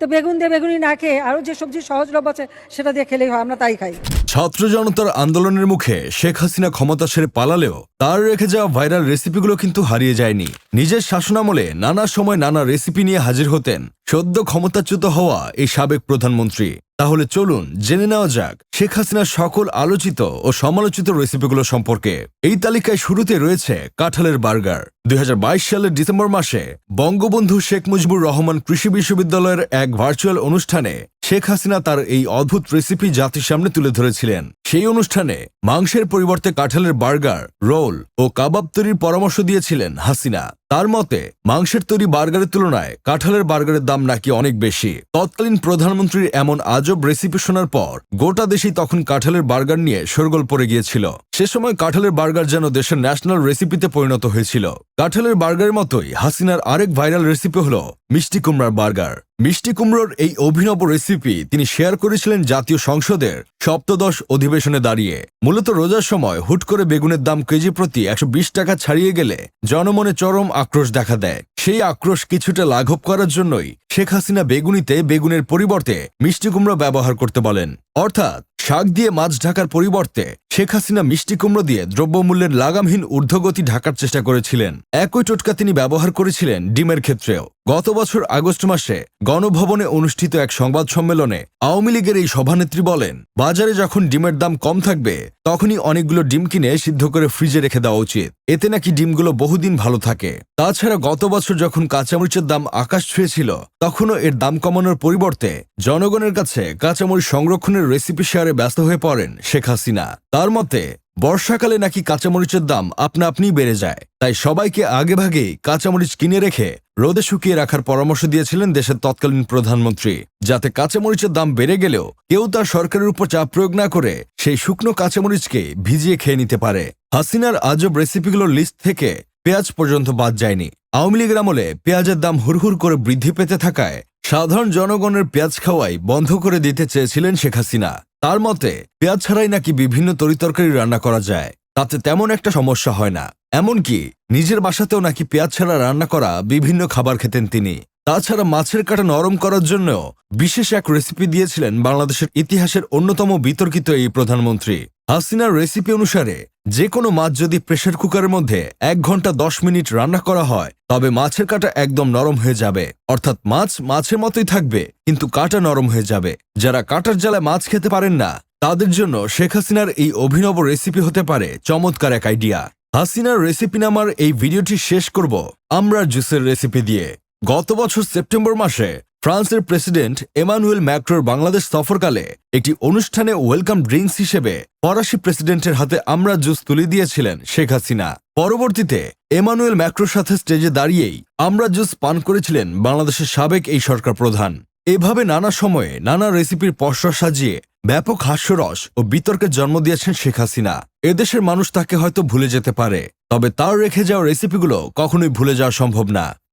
তো বেগুন দিয়ে বেগুনি না খেয়ে আরও যে সবজি সহজলভ্য আছে, সেটা দিয়ে খেলেই হয়, আমরা তাই খাই। ছাত্র জনতার আন্দোলনের মুখে শেখ হাসিনা ক্ষমতা সেরে পালালেও তার রেখে যাওয়া ভাইরাল রেসিপিগুলো কিন্তু হারিয়ে যায়নি। নিজের শাসনামলে নানা সময় নানা রেসিপি নিয়ে হাজির হতেন। সদ্য ক্ষমতাচ্যুত হওয়া এই সাবেক প্রধানমন্ত্রী। তাহলে চলুন জেনে নেওয়া যাক শেখ হাসিনার সকল আলোচিত ও সমালোচিত রেসিপিগুলো সম্পর্কে। এই তালিকায় শুরুতে রয়েছে কাঁঠালের বার্গার। দুই হাজার বাইশ সালের ডিসেম্বর মাসে বঙ্গবন্ধু শেখ মুজিবুর রহমান কৃষি বিশ্ববিদ্যালয়ের এক ভার্চুয়াল অনুষ্ঠানে শেখ হাসিনা তার এই অদ্ভুত রেসিপি জাতির সামনে তুলে ধরেছিলেন। সেই অনুষ্ঠানে মাংসের পরিবর্তে কাঁঠালের বার্গার, রোল ও কাবাব তৈরির পরামর্শ দিয়েছিলেন হাসিনা। তার মতে, মাংসের তৈরি বার্গারের তুলনায় কাঁঠালের বার্গারের দাম নাকি অনেক বেশি। তৎকালীন প্রধানমন্ত্রীর এমন আজব রেসিপি শোনার পর গোটা দেশেই তখন কাঁঠালের বার্গার নিয়ে শোরগোল পড়ে গিয়েছিল। সে সময় কাঁঠালের বার্গার যেন দেশের ন্যাশনাল রেসিপিতে পরিণত হয়েছিল। কাঁঠালের বার্গারের মতোই হাসিনার আরেক ভাইরাল রেসিপি হল মিষ্টি কুমড়ার বার্গার। মিষ্টি কুমড়োর এই অভিনব রেসিপি তিনি শেয়ার করেছিলেন জাতীয় সংসদের সপ্তদশ অধিবেশনে দাঁড়িয়ে। মূলত রোজার সময় হুট করে বেগুনের দাম কেজি প্রতি একশো বিশ টাকা ছাড়িয়ে গেলে জনমনে চরম আক্রোশ দেখা দেয়। সেই আক্রোশ কিছুটা লাঘব করার জন্যই শেখ হাসিনা বেগুনিতে বেগুনের পরিবর্তে মিষ্টি কুমড়ো ব্যবহার করতে বলেন। অর্থাৎ শাক দিয়ে মাছ ঢাকার পরিবর্তে শেখ হাসিনা মিষ্টি কুমড়ো দিয়ে দ্রব্যমূল্যের লাগামহীন ঊর্ধ্বগতি ঢাকার চেষ্টা করেছিলেন। একই টোটকা তিনি ব্যবহার করেছিলেন ডিমের ক্ষেত্রেও। গত বছর আগস্ট মাসে গণভবনে অনুষ্ঠিত এক সংবাদ সম্মেলনে আওয়ামী লীগের এই সভানেত্রী বলেন, বাজারে যখন ডিমের দাম কম থাকবে, তখনই অনেকগুলো ডিম কিনে সিদ্ধ করে ফ্রিজে রেখে দেওয়া উচিত। এতে নাকি ডিমগুলো বহুদিন ভালো থাকে। তাছাড়া গত বছর যখন কাঁচামরিচের দাম আকাশ ছুঁয়েছিল তখনও এর দাম কমানোর পরিবর্তে জনগণের কাছে কাঁচামরিচ সংরক্ষণের রেসিপি শেয়ারে ব্যস্ত হয়ে পড়েন শেখ হাসিনা। তার মতে, বর্ষাকালে নাকি কাঁচামরিচের দাম আপনা আপনিই বেড়ে যায়। তাই সবাইকে আগেভাগেই কাঁচামরিচ কিনে রেখে রোদে শুকিয়ে রাখার পরামর্শ দিয়েছিলেন দেশের তৎকালীন প্রধানমন্ত্রী। যাতে কাঁচামরিচের দাম বেড়ে গেলেও কেউ তার সরকারের উপর চাপ প্রয়োগ না করে সেই শুকনো কাঁচামরিচকে ভিজিয়ে খেয়ে নিতে পারে। হাসিনার আজব রেসিপিগুলোর লিস্ট থেকে পেঁয়াজ পর্যন্ত বাদ যায়নি। আওয়ামী লীগের আমলে পেঁয়াজের দাম হুড়হুড় করে বৃদ্ধি পেতে থাকায় সাধারণ জনগণের পেঁয়াজ খাওয়াই বন্ধ করে দিতে চেয়েছিলেন শেখ হাসিনা। তার মতে, পেঁয়াজ ছাড়াই নাকি বিভিন্ন তরিতরকারি রান্না করা যায়, তাতে তেমন একটা সমস্যা হয় না। এমনকি নিজের বাসাতেও নাকি পেঁয়াজ ছাড়া রান্না করা বিভিন্ন খাবার খেতেন তিনি। তাছাড়া মাছের কাটা নরম করার জন্য বিশেষ এক রেসিপি দিয়েছিলেন বাংলাদেশের ইতিহাসের অন্যতম বিতর্কিত এই প্রধানমন্ত্রী। হাসিনার রেসিপি অনুসারে যে কোনো মাছ যদি প্রেসার কুকারের মধ্যে এক ঘণ্টা দশ মিনিট রান্না করা হয়, তবে মাছের কাটা একদম নরম হয়ে যাবে। অর্থাৎ মাছ মাছের মতোই থাকবে, কিন্তু কাটা নরম হয়ে যাবে। যারা কাটার জ্বালায় মাছ খেতে পারেন না, তাদের জন্য শেখ হাসিনার এই অভিনব রেসিপি হতে পারে চমৎকার এক আইডিয়া হাসিনার রেসিপি নামার এই ভিডিওটি শেষ করব আমরা জুসের রেসিপি দিয়ে। গত বছর সেপ্টেম্বর মাসে ফ্রান্সের প্রেসিডেন্ট এমানুয়েল ম্যাক্রোর বাংলাদেশ সফরকালে একটি অনুষ্ঠানে ওয়েলকাম ড্রিঙ্কস হিসেবে ফরাসি প্রেসিডেন্টের হাতে আমরা জুস তুলে দিয়েছিলেন শেখ হাসিনা। পরবর্তীতে এমানুয়েল ম্যাক্রোর সাথে স্টেজে দাঁড়িয়েই আমরা জুস পান করেছিলেন বাংলাদেশের সাবেক এই সরকার প্রধান। এভাবে নানা সময়ে নানা রেসিপির পসরা সাজিয়ে ব্যাপক হাস্যরস ও বিতর্কের জন্ম দিয়েছেন শেখ হাসিনা। এদেশের মানুষ তাকে হয়তো ভুলে যেতে পারে, তবে তার রেখে যাওয়া রেসিপিগুলো কখনোই ভুলে যাওয়া সম্ভব না।